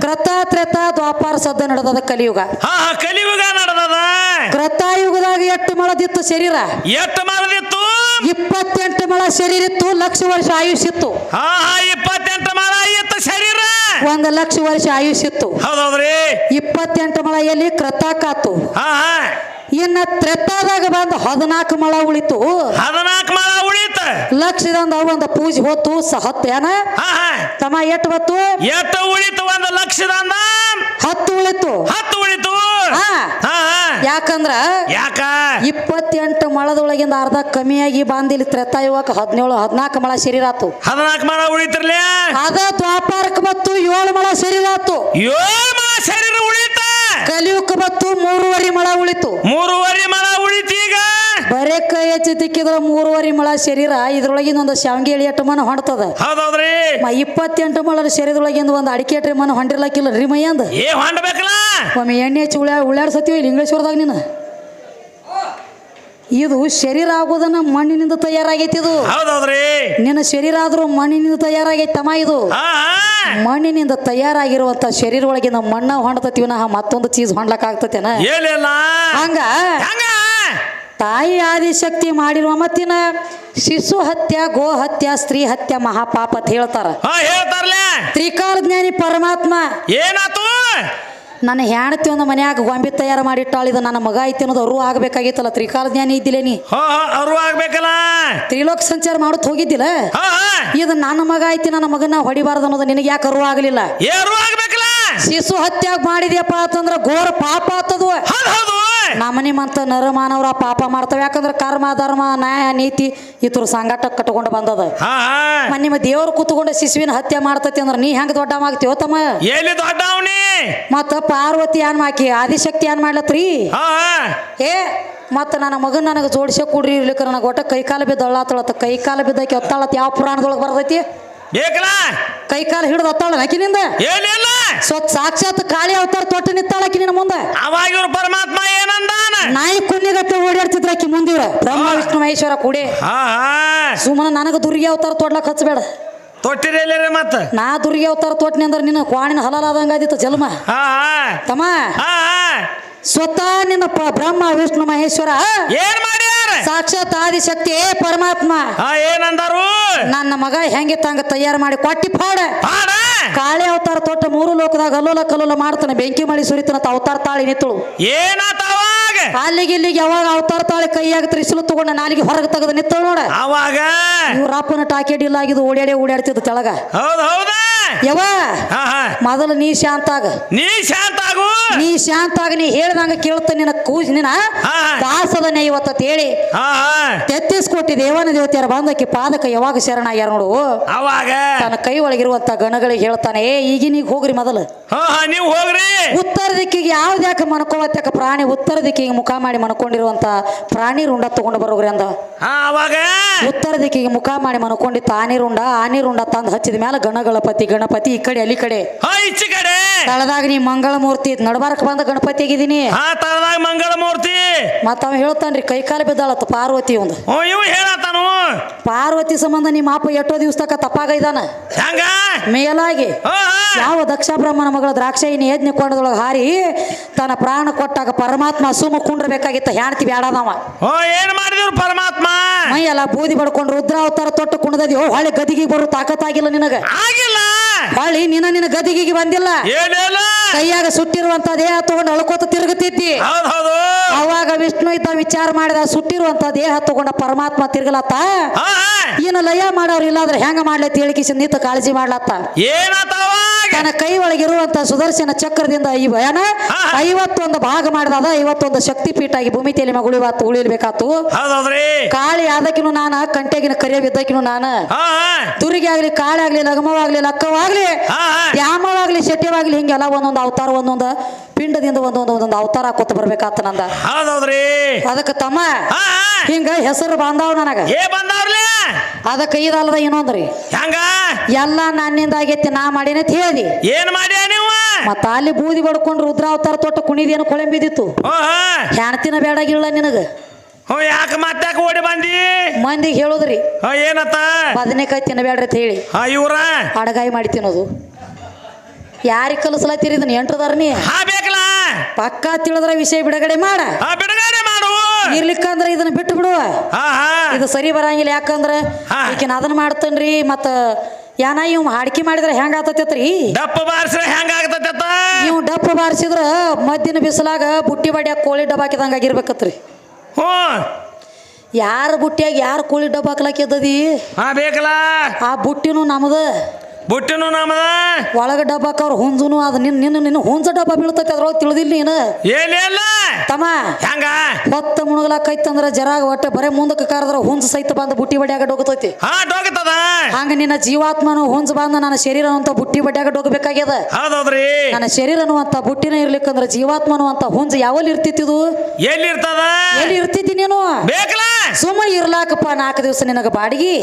ಕ್ರತ ತ್ರೇತ ದ್ವಾಪಾರ ಸದ್ದ ನಡೆದದ ಕಲಿಯುಗ. ಹಾ ಹಾ ಕಲಿಯುಗ ನಡೆದದ. ಕ್ರತಾಯುಗದಾಗ ಎಷ್ಟು ಮಳದಿತ್ತು ಶರೀರ? ಎಷ್ಟು ಮಳದಿತ್ತು ಇಪ್ಪತ್ತೆಂಟು ಮಳ ಶರೀರ ಇತ್ತು ಲಕ್ಷ ವರ್ಷ ಆಯುಷ್ ಇತ್ತು. ಹಾ ಹಾ ಇಪ್ಪತ್ತೆಂಟು ಮಳ ಇತ್ತು ಶರೀರ. ಒಂದು ಲಕ್ಷ ವರ್ಷ ಆಯುಷ್ ಇತ್ತು. ಹೌದೌದ್ರಿ. ಇಪ್ಪತ್ತೆಂಟು ಮಳ ಎಲ್ಲಿ ಕ್ರತಾಕಾತು ಹಾ ಹಾ. ಇನ್ನ ತ್ರೆತ್ತಾದಾಗ ಬಂದು ಹದಿನಾಲ್ಕು ಮಳ ಉಳಿತು. ಹದಿನಾಲ್ಕು ಮಳ ಉಳಿತ. ಲಕ್ಷದಂದ ಒಂದು ಪೂಜೆ ಹೊತ್ತು ಸಹತ್ತ ಏನ ಹಾ ಹಾ. ತಮ್ಮ ಎಟ್ ಬತ್ತು ಎಟ್ಟು ಉಳಿತು ಒಂದು ಲಕ್ಷದಂದ? ಹತ್ತು ಉಳಿತು. ಹತ್ತು ಉಳಿತು. ಯಾಕಂದ್ರ ಯಾಕ? ಇಪ್ಪತ್ತೆಂಟು ಮಳದೊಳಗಿಂದ ಅರ್ಧ ಕಮ್ಮಿಯಾಗಿ ಬಂದಿಲ್ಲಿ ಇವಾಗ ಹದಿನೇಳು ಹದಿನಾಲ್ಕು ಮಳ ಶರೀರ ಆತು ಹದಿನಾಲ್ಕು ಮಳ ಉಳಿತಿರ್ಲಿ ಅದ ದ್ವಾಪಾರಕ್ಕೆ ಮತ್ತು ಏಳು ಮಳ ಶರೀರ ಆತು ಏಳು ಮಳ ಶರೀರ ಉಳಿತ. ಕಲಿಯುಗಕ್ಕೆ ಬತ್ತು ಮೂರುವರಿ ಮಳ ಉಳಿತು. ಮೂರುವರಿ ಮಳ ಉಳಿತೀಗ ಈಗ. ಬರೇ ಕೈ ಹೆಚ್ಚಿ ತಿಕ್ಕಿದ್ರ ಮೂರುವರೆ ಮಳ ಶರೀರ ಇದ್ರೊಳಗಿಂದ ಒಂದು ಶಾವಂಗಿ ಎಳಿ ಎಟ್ಟು ಮನ ಹೊಂಡ್ತದ ಹೌದೌದ್ರಿ. ಮ ಇಪ್ಪತ್ತೆಂಟು ಮಳದ ಶರೀರದೊಳಗಿಂದ ಒಂದು ಅಡಿಕೆ ಟ್ರಿ ಮನ ಹೊಂಡಿರ್ಲಕ್ಕಿಲ್ಲ ರೀ ಮೈಯಂದ ಏ ಹೊಂಡ್ಬೇಕಲ್ಲ. ಒಮ್ಮೆ ಎಣ್ಣೆ ಹಚ್ಚಿ ಉಳ್ಯಾ ಉಳ್ಳಾಡ್ಸತ್ತೀವಿ ಇಲ್ಲಿ ಇಂಗ್ಲೇಶ್ವರದಾಗ ನೀನು? ಇದು ಶರೀರ ಆಗೋದನ್ನ ಮಣ್ಣಿನಿಂದ ತಯಾರಾಗೈತಿ ಇದು. ಹೌದೌದ್ರಿ. ನಿನ್ನ ಶರೀರ ಆದ್ರೂ ಮಣ್ಣಿನಿಂದ ತಯಾರಾಗೈತಮ್ಮ ಇದು. ಹಾ ಮಣ್ಣಿನಿಂದ ತಯಾರಾಗಿರುವಂತ ಶರೀರ ಒಳಗಿನ ಮಣ್ಣ ಹೊಂಡತತಿ ನಾ ಮತ್ತೊಂದು ಚೀಸ್ ಹೊಂಡ್ಲಕ್ ಆಗ್ತತೇನ ಹಂಗ? ತಾಯಿ ತಾಯಿ ಆದಿಶಕ್ತಿ ಮಾಡಿರುವ ಮತ್ತಿನ ಶಿಶು ಹತ್ಯ ಗೋ ಹತ್ಯ ಸ್ತ್ರೀ ಹತ್ಯ ಮಹಾಪಾಪ ಅಂತ ಹೇಳ್ತಾರ. ಹಾ ಹೇಳ್ತಾರ್ಲೆ. ತ್ರಿಕಾಲ ಜ್ಞಾನಿ ಪರಮಾತ್ಮ ಏನಾತು? ನನ್ನ ಹೆಂಡತಿ ಒಂದು ಮನ್ಯಾಗ ಗೊಂಬೆ ತಯಾರು ಮಾಡಿಟ್ಟಾಳ ಇದು ನನ್ನ ಮಗ ಐತಿ ಅನ್ನೋದು ಅವರು ಆಗ್ಬೇಕಾಗಿತ್ತಲ್ಲ? ತ್ರಿಕಾಲ ಜ್ಞಾನ ಇದ್ದಿಲ್ಲ ನೀ? ಅರು ಆಗ್ಬೇಕಲ್ಲ? ತ್ರಿಲೋಕ ಸಂಚಾರ ಮಾಡುತ್ತ ಹೋಗಿದ್ದಿಲ್ಲ? ಇದು ನನ್ನ ಮಗ ಐತಿ ನನ್ನ ಮಗನ ಹೊಡಿಬಾರ್ದು ಅನ್ನೋದು ನಿನಗೆ ಯಾಕೆ ಅರು ಆಗಲಿಲ್ಲ? ಶಿಶು ಹತ್ಯೆ ಮಾಡಿದ್ಯಪ್ಪ ಅಂತಂದ್ರ ಘೋರ ಪಾಪ ಆತದು. ನಮ್ಮನಿ ಮಂತ ನರ ಮಾನವರ ಪಾಪ ಮಾಡ್ತಾವ. ಯಾಕಂದ್ರೆ ಕರ್ಮ ಧರ್ಮ ನ್ಯಾಯ ನೀತಿ ಇತರ ಸಂಘಟ ಕಟ್ಕೊಂಡು ಬಂದದ. ನಿಮ್ಮ ದೇವ್ರು ಕೂತ್ಕೊಂಡು ಶಿಶುವಿನ ಹತ್ಯೆ ಮಾಡ್ತತಿ ಅಂದ್ರೆ ನೀ ಹೆಂಗ್ ದೊಡ್ಡ ಆಗ್ತೀವೋ ತಮ್ಮ? ಎಲ್ಲಿ ದೊಡ್ಡ ಅವನಿ ಮತ್ತ ಪಾರ್ವತಿ ಏನ್ ಮಾಕಿ ಆದಿಶಕ್ತಿ ಏನ್ ಮಾಡ್ಲತ್ರಿ? ಏ ಮತ್ತ ನನ್ನ ಮಗನ್ ನನಗೆ ಜೋಡಿಸಿ ಕೊಡ್ರಿ ಇರ್ಲಿಕ್ಕ. ನನಗೆ ಒಟ್ಟ ಕೈಕಾಲ ಬಿದ್ದೊಳ್ಳಾತಳತ್ತ ಕೈ ಕೈಕಾಲ ಬಿದ್ದಾಕಿ ಒತ್ತಾಳತ್ ಯಾವ ಪುರಾಣದೊಳಗೆ ಬರ್ತೈತಿ? ಬೇಕಲ್ಲ ಕೈಕಾಲ ಹಿಡಿದು ಒತ್ತಾಳ ಆಕಿನಿಂದ ಏನಿಲ್ಲ ಸ್ವತ್ ಸಾಕ್ಷಾತ್ ಕಾಳಿ ಅವತಾರ ತೊಟ್ಟು ನಿತ್ತಾಳಕಿ ನಿನ್ನ ಮುಂದೆ. ಅವಾಗ ಇವ್ರ ಪರಮಾತ್ಮ ಏನಂದಾನ? ನಾಯಿ ಕುನ್ನಿಗತ್ತೆ ಓಡಾಡ್ತಿದ್ರ ಆಕಿ ಮುಂದಿವ್ರ ಬ್ರಹ್ಮ ವಿಷ್ಣು ಮಹೇಶ್ವರ ಕೂಡಿ. ಹಾ ಹಾ. ಸುಮ್ಮನೆ ನನಗ ದುರ್ಗಿ ಅವತಾರ ತೊಡ್ಲಕ್ ಹಚ್ಚಬೇಡ. ತೊಟ್ಟಿರಲಿ ಮತ್ತ? ನಾ ದುರ್ಗಿ ಅವತಾರ ತೊಟ್ಟಿನಿ ಅಂದ್ರೆ ನಿನ್ನ ಕ್ವಾಣಿನ ಹಲಾಲಾದಂಗ ಆದಿತ್ತು ಜನ್ಮ ಹಾ ಹಾ. ತಮ್ಮ. ಹಾ ಹಾ. ಸ್ವತಃ ನಿನ್ನ ಬ್ರಹ್ಮ ವಿಷ್ಣು ಮಹೇಶ್ವರ ಏನ್ ಮಾಡ್ಯಾರ ಸಾಕ್ಷಾತ್ ಆದಿಶಕ್ತಿ ಪರಮಾತ್ಮ. ಏನಂದರು? ನನ್ನ ಮಗ ಹೆಂಗಿತ್ತಂಗ ತಯಾರು ಮಾಡಿ ಕೊಟ್ಟಿ ಪಾಡ. ಕಾಳಿ ಅವತಾರ ತೊಟ್ಟ ಮೂರು ಲೋಕದಾಗ ಅಲ್ಲೋಲ ಕಲ್ಲೋಲ ಮಾಡ್ತಾನೆ. ಬೆಂಕಿ ಮಳಿ ಸುರಿತನ ಅವತಾರ ತಾಳಿ ನಿತ್ತಳು ಏನಾತ ಅವಾಗ ಅಲ್ಲಿಗೆ ಇಲ್ಲಿಗೆ ಯಾವಾಗ ಅವತಾರ ತಾಳೆ ಕೈಯಾಗ ತ್ರಿಶೂಲ ತಗೊಂಡ ನಾಲಿಗೆ ಹೊರಗೆ ತೆಗೆದು ನಿಂತ ನೋಡ. ಅವಾಗ ಇವ್ರ ಅಪ್ಪನ ಟಾಕೆಟ್ ಇಲ್ಲ ಆಗಿದ್ದು ಓಡಾಡಿ ಓಡಾಡ್ತಿದ್ದ ತೆಳಗ ಹೌದ್ ಹೌದಾ. ಯವ ಮೊದಲು ನೀ ಶಾಂತ ಆಗ. ನೀ ಶಾಂತ ಆಗು. ನೀ ಶಾಂತ ಆಗ ನೀ ಹೇಳ್ದಂಗ ಕೇಳ್ತ ನಿನ್ನ ಕೂಜ್ ನಿನ್ನ ದಾಸದ ದಾಸದನೆ ಇವತ್ತ ಹೇಳಿ. ಹಾ ಹಾ. ತೆತ್ತಿಸ್ ಕೋಟಿ ದೇವನ ದೇವತೆಯರ ಬಂದಕ್ಕೆ ಪಾದಕ ಯಾವಾಗ ಶರಣ ಯಾರ ನೋಡು. ಅವಾಗ ತನ್ನ ಕೈ ಒಳಗಿರುವಂತ ಗಣಗಳಿಗೆ ಹೇಳ್ತಾನೆ ಏ ಈಗಿನೀಗ ಹೋಗ್ರಿ ಮೊದಲು. ನೀವು ಹೋಗ್ರಿ. ಉತ್ತರ ದಿಕ್ಕಿಗೆ ಯಾವ್ದ್ಯಾಕ ಮನ್ಕೋವತ್ಯಾಕ ಪ್ರಾಣಿ ಉತ್ತರ ದಿಕ್ಕಿಗೆ ಮುಖ ಮಾಡಿ ಮನ್ಕೊಂಡಿರುವಂತ ಪ್ರಾಣಿ ರುಂಡ ತಗೊಂಡು ಬರೋಗ್ರಿ ಅಂದ. ಹಾ ಅವಾಗ? ಉತ್ತರ ದಿಕ್ಕಿಗೆ ಮುಖ ಮಾಡಿ ಮನ್ಕೊಂಡಿತ್ತು ಆನಿ ರುಂಡ ಆನಿ ರುಂಡ ತಂದು ಹಚ್ಚಿದ ಮೇಲೆ ಗಣಗಣಪತಿ ಗಣಪತಿ ಈ ಕಡೆ ಅಲ್ಲಿ ಕಡೆ. ಹಾ ಈಚೆ ಕಡೆ. ತಳದಾಗ ನೀ ಮಂಗಳ ಮೂರ್ತಿ ನಡಬಾರಕ್ ಬಂದ ಗಣಪತಿ ಆಗಿದ್ದೀನಿ. ಹಾ ತಳದಾಗ ಮಂಗಳ ಮೂರ್ತಿ ಮತ್ತ ಅವ ಹೇಳ್ತಾನ್ರಿ ಕೈಕಾಲ ಬಿದ್ದಾಳತ್ತ ಪಾರ್ವತಿ ಒಂದು. ಓ ಇವ್ ಹೇಳತ್ತಾನು. ಪಾರ್ವತಿ ಸಂಬಂಧ ನಿಮ್ಮ ಅಪ್ಪ ಎಷ್ಟೋ ದಿವಸ ತಕ ತಪ್ಪಾಗೈದಾನ. ಹೆಂಗ? ಮೇಲಾಗಿ ಹಾ ಹಾ. ಯಾವ ದಕ್ಷ ಬ್ರಹ್ಮನ ಮಗಳ ದ್ರಾಕ್ಷಾಯಿನಿ ಯಜ್ಞ ಕೊಂಡದೊಳಗೆ ಹಾರಿ ತನ್ನ ಪ್ರಾಣ ಕೊಟ್ಟಾಗ ಪರಮಾತ್ಮ ಸುಮ್ಮ ಕುಂಡ್ರಬೇಕಾಗಿತ್ತ ಹೆಣ್ತಿ ಬ್ಯಾಡದವ ಓ ಏನ್ ಮಾಡಿದ್ರು ಪರಮಾತ್ಮ? ಮೈ ಎಲ್ಲ ಬೂದಿ ಬಡ್ಕೊಂಡು ರುದ್ರಾವತಾರ ತೊಟ್ಟು ಕುಣದದಿ. ಹೊಳೆ ಗದಿಗೆ ಬರೋ ತಾಕತ್ತಾಗಿಲ್ಲ ನಿನಗ. ಆಗಿಲ್ಲ. ಹೊಳಿ ನಿನ್ನ ನಿನ್ನ ಗದಿಗಿಗೆ ಬಂದಿಲ್ಲ. ಏನಿಲ್ಲ ಕೈಯಾಗ ಸುಟ್ಟಿರುವಂತ ದೇಹ ತಗೊಂಡು ಅಳ್ಕೋತ ತಿರುಗುತ್ತಿದ್ದಿ. ಹೌದ್ ಹೌದು. ಅವಾಗ ವಿಷ್ಣು ಇದ್ದ ವಿಚಾರ ಮಾಡಿದ ಸುಟ್ಟಿರುವಂತ ದೇಹ ತಗೊಂಡ ಪರಮಾತ್ಮ ತಿರುಗಲತ್ತ? ಹಾ ಹಾ. ಇನ್ನು ಲಯ ಮಾಡೋರು ಇಲ್ಲಾಂದ್ರೆ ಹೆಂಗ ಮಾಡ್ಲತ್ತಿ ಹೇಳಿಕಿಸಿ ನಿಂತು ಕಾಳಜಿ ಮಾಡ್ಲತ್ತ? ಏನಾತ ತನ್ನ ಕೈ ಒಳಗಿರುವಂತ ಸುದರ್ಶನ ಚಕ್ರದಿಂದ ಈ ಭಯನ. ಐವತ್ತೊಂದು ಭಾಗ ಮಾಡಿದಾದ ಐವತ್ತೊಂದು ಶಕ್ತಿ ಪೀಠ ಆಗಿ ಭೂಮಿ ತೇಲಿ ಮಗುಳಿವಾತು ಉಳಿಲ್ಬೇಕಾತು ಕಾಳಿ ಆದಕಿನು ನಾನ ಕಂಟೆಗಿನ ಕರಿಯ ಬಿದ್ದಕಿನು ನಾನ ದುರ್ಗಿ ಆಗ್ಲಿ ಕಾಳಿ ಆಗ್ಲಿ ಲಗಮವಾಗ್ಲಿ ಲಕ್ಕವಾಗ್ಲಿ ಯಾಮವಾಗ್ಲಿ ದ್ಯಾಮವಾಗ್ಲಿ ಶೆಟ್ಟಿವಾಗ್ಲಿ ಹಿಂಗೆಲ್ಲ ಒಂದೊಂದು ಅವತಾರ ಒಂದೊಂದು ಪಿಂಡದಿಂದ ಒಂದೊಂದು ಒಂದೊಂದು ಅವತಾರ ಹಾಕೋತ ಬರ್ಬೇಕಾತ ನಂದ. ಅದಕ್ಕೆ ತಮ್ಮ ಹಿಂಗ ಹೆಸರು ಬಂದಾವ್ ನನಗ. ಏ ಅದಕ್ಕೆ ಇದಲ್ಲದ ಏನಂದ್ರಿ ಹೆಂಗ? ಎಲ್ಲ ನನ್ನಿಂದ ಆಗೈತಿ ನಾ ಮಾಡಿನ ಅಂತ ಹೇಳಿ. ಏನ್ ಮಾಡ್ಯ ನೀವು? ಮತ್ತ ಅಲ್ಲಿ ಬೂದಿ ಬಡ್ಕೊಂಡು ರುದ್ರಾವತಾರ ತೊಟ್ಟ ಕುಣಿದೇನು ಕೊಳೆಂಬಿದಿತ್ತು ಹೆಣ್ತಿನ ಬೇಡಾಗಿಲ್ಲ ನಿನಗ. ಹೋ ಯಾಕೆ ಮತ್ತಾಕ ಓಡಿ ಬಂದಿ? ಮಂದಿಗೆ ಹೇಳುದ್ರಿ. ಏನತ್ತ? ಬದನೆಕಾಯಿ ತಿನ್ನಬೇಡ್ರಿ ಅಂತ ಹೇಳಿ. ಇವ್ರ? ಅಡಗಾಯಿ ಮಾಡಿ ತಿನ್ನೋದು. ಯಾರಿಗೆ ಕಲಿಸ್ಲತ್ತೀರಿ ಇದನ್ನ? ಎಂಟ್ರದಾರ ನೀ? ಬೇಕಲ್ಲ. ಪಕ್ಕ ತಿಳಿದ್ರ ವಿಷಯ ಬಿಡುಗಡೆ ಮಾಡ. ಬಿಡುಗಡೆ ಮಾಡು. ಇರ್ಲಿಕ್ಕಂದ್ರ ಇದನ್ನ ಬಿಟ್ಟು ಬಿಡುವ ಇದು ಸರಿ ಬರಂಗಿಲ್ಲ. ಯಾಕಂದ್ರ. ಈಕಿನ ಅದನ್ನ ಮಾಡ್ತೇನ್ರಿ ಮತ್ತ ಯಾನ ಇವ್ ಹಾಡ್ಕಿ ಮಾಡಿದ್ರೆ ಹೆಂಗ ಆತತ್ರಿ ಡಪ್ಪ ಬಾರಿಸ್ರೆ ಹೆಂಗ ಆಗ್ತೈತ ಇವ್ ಡಪ್ಪ ಬಾರಿಸಿದ್ರ ಮದ್ದಿನ ಬಿಸಿಲಾಗ ಬುಟ್ಟಿ ಬಡ್ಯಾಗ ಕೋಳಿ ಡಬ್ಬ ಹಾಕಿದಂಗ ಆಗಿರ್ಬೇಕತ್ರಿ. ಹ್ಞೂ. ಯಾರ ಬುಟ್ಟಿಯಾಗ ಯಾರು ಕೋಳಿ ಡಬ್ಬ ಹಾಕ್ಲಾಕಿದ್ದದಿ ಆ ಬೇಕಲ್ಲ. ಆ ಬುಟ್ಟಿನೂ ನಮ್ದ. ಬುಟ್ಟಿನು ನಮ್ಮದ ಒಳಗ ಡಬ್ಬ ಹಾಕವ್ರ ಹುಂಜುನು ಅದ ನಿನ್ ನಿನ್ನ ನಿನ್ನ ಹುಂಜ ಡಬ್ಬ ಬೀಳ್ತೈತಿ ಅದ್ರೊಳಗೆ ತಿಳಿದಿಲ್ಲ ನೀನು? ಏನಿಲ್ಲ ತಮ್ಮ. ಹೆಂಗ? ಹೊತ್ತ ಮುಳುಗಲಾಕೈತಂದ್ರ ಜರಾಗ ಒಟ್ಟೆ ಬರೇ ಮುಂದಕ್ಕೆ ಕರೆದ್ರ ಹುಂಜ ಸಹಿತ ಬಂದು ಬುಟ್ಟಿ ಬಡ್ಯಾಗ ಡೋಗತೈತಿ. ಹಾ ಡೋಗತದ. ಹಂಗ ನಿನ್ನ ಜೀವಾತ್ಮನು ಹುಂಜ ಬಂದ ನನ್ನ ಶರೀರ ಅಂತ ಬುಟ್ಟಿ ಬಡ್ಯಾಗ ಡೋಗಬೇಕಾಗ್ಯದ. ಹೌದೌದ್ರಿ. ನನ್ನ ಶರೀರ ಅನ್ನುವಂತ ಬುಟ್ಟಿನ ಇರ್ಲಿಕ್ಕಂದ್ರ ಜೀವಾತ್ಮನು ಅಂತ ಹುಂಜ ಯಾವಲ್ಲಿ ಇರ್ತಿತ್ತಿದು? ಎಲ್ಲಿರ್ತದ? ಎಲ್ಲಿ ಇರ್ತಿದ್ದಿ ನೀನು? ಬೇಕಲ್ಲ ಸುಮ್ಮ ಇರ್ಲಾಕಪ್ಪ ನಾಲ್ಕು ದಿವಸ ನಿನಗ ಬಾಡಿಗೆ.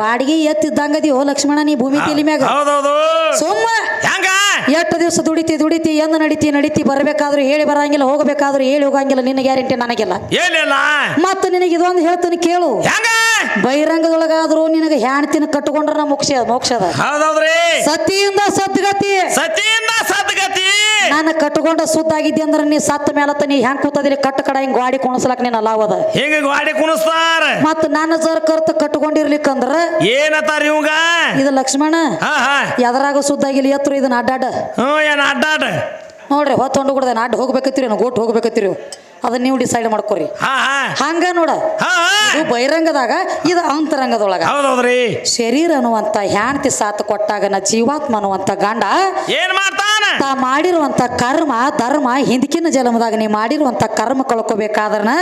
ಬಾಡಿಗೆ ಎತ್ತಿದ್ದಂಗದಿ ಓ ಲಕ್ಷ್ಮಣ ನೀ ಭೂಮಿ ತೇಲಿ ಮ್ಯಾಗ. ಹೌದೌದು. ಸುಮ್ಮ. ಹೆಂಗ ಎಷ್ಟು ದಿವಸ ದುಡಿತಿ ದುಡಿತಿ ಎಂದ ನಡಿತಿ ನಡಿತಿ ಬರಬೇಕಾದ್ರೂ ಹೇಳಿ ಬರಂಗಿಲ್ಲ ಹೋಗಬೇಕಾದ್ರೂ ಹೇಳಿ ಹೋಗಂಗಿಲ್ಲ ನಿನ್ನ ಗ್ಯಾರಂಟಿ ನನಗಿಲ್ಲ. ಏನಿಲ್ಲ? ಮತ್ತ ನಿನಗೆ ಇದೊಂದು ಹೇಳ್ತೀನಿ ಕೇಳು. ಹೆಂಗ ಬಹಿರಂಗದೊಳಗಾದ್ರೂ ನಿನಗೆ ಹೆಣ್ತಿನ ಕಟ್ಟಿಕೊಂಡ್ರ ಮೋಕ್ಷ ಮೋಕ್ಷದ ಹೌದೌದ್ರಿ. ಸತಿಯಿಂದ ಸದ್ಗತಿ. ಸತಿಯಿಂದ ಸದ್ಗತಿ. ನಾನು ಕಟ್ಟಕೊಂಡ ಸುದ್ದಾಗಿದ್ದೆ ಅಂದ್ರೆ ನೀ ಸತ್ತ ಮೇಲತ್ತ ನೀ ಹೆಂಗ್ ಕೂತದಿರಿ ಕಟ್ಟ ಕಡ ಹಿಂಗ್ ಗಾಡಿ ಕುಣಸ್ಲಕ್ ನೀನ್ ಅಲಾವದ ಹಿಂಗ ಗಾಡಿ ಕುಣಸ್ತಾರ? ಮತ್ ನನ್ನ ಜರ್ ಕರ್ತ ಕಟ್ಕೊಂಡಿರ್ಲಿಕ್ಕಂದ್ರ ಏನತ್ತಾರ ಇವಂಗ? ಇದು ಲಕ್ಷ್ಮಣ ಎದರಾಗ ಸುದ್ದಾಗಿಲ್ಲ ಎತ್ತರ ಇದನ್ನ ಅಡ್ಡಾಡ. ಹ್ಞೂ ಏನ್ ಅಡ್ಡಾಡ? ನೋಡ್ರಿ ಹೊತ್ತೊಂಡು ಕೂಡ ಅಡ್ಡ ಹೋಗ್ಬೇಕತ್ತೀರಿ ಗೋಟ್ ಹೋಗ್ಬೇಕತ್ತೀರಿ? ಅದನ್ನ ನೀವು ಡಿಸೈಡ್ ಮಾಡ್ಕೊರಿ. ಹಂಗ ನೋಡ. ಇದು ಬಹಿರಂಗದಾಗ ಇದು ಅಂತರಂಗದೊಳಗ. ಹೌದೌದ್ರಿ. ಶರೀರ ಅನ್ನುವಂತ ಹ್ಯಾಂತಿ ಸಾತ್ ಕೊಟ್ಟಾಗ ನ ಜೀವಾತ್ಮ ಅನ್ನುವಂತ ಗಂಡ ಏನ್ ಮಾಡ್ತಾನ? ತಾ ಮಾಡಿರುವಂತ ಕರ್ಮ ಧರ್ಮ ಹಿಂದಕಿನ ಜನ್ಮದಾಗ ನೀ ಮಾಡಿರುವಂತ ಕರ್ಮ ಕಳ್ಕೊಬೇಕಾದ್ರನ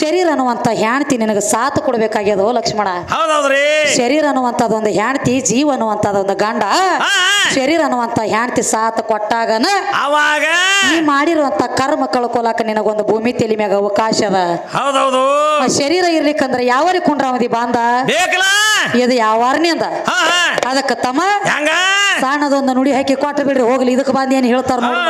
ಶರೀರ ಅನ್ನುವಂತ ಹ್ಯಾಣ್ತಿ ನಿನಗೆ ಸಾತ್ ಕೊಡ್ಬೇಕಾಗ್ಯದೋ ಲಕ್ಷ್ಮಣ. ಹೌದೌದ್ರಿ. ಶರೀರ ಅನ್ನುವಂಥದ್ದೊಂದು ಹ್ಯಾಣ್ತಿ ಜೀವ ಅನ್ನುವಂಥದ್ದೊಂದು ಗಂಡ. ಶರೀರ ಅನ್ನುವಂತ ಹ್ಯಾಣ್ತಿ ಸಾತ್ ಕೊಟ್ಟಾಗನ ಅವಾಗ ನೀ ಮಾಡಿರುವಂತ ಕರ್ಮ ಕಳ್ಕೊಲಾಕ ನಿನಗೊಂದು ಭೂಮಿ ತಲೆ ಮ್ಯಾಗ ಅವಕಾಶ ಅದ. ಹೌದೌದು. ಶರೀರ ಇರ್ಲಿಕ್ಕಂದ್ರ ಯಾವರಿ ಕುಂಡ್ರಾಮದಿ ಬಾಂದ ಬೇಕಲ್ಲ? ಇದು ಯಾವಾರನೇ ಅಂದ. ಅದಕ್ಕ ತಮ್ಮ ಹೆಂಗ? ಸಣ್ಣದೊಂದು ನುಡಿ ಹಾಕಿ ಕೊಟ್ಟು ಬಿಡ್ರಿ ಹೋಗ್ಲಿ ಇದಕ್ಕೆ ಬಂದು ಏನು ಹೇಳ್ತಾರ ನೋಡಿ.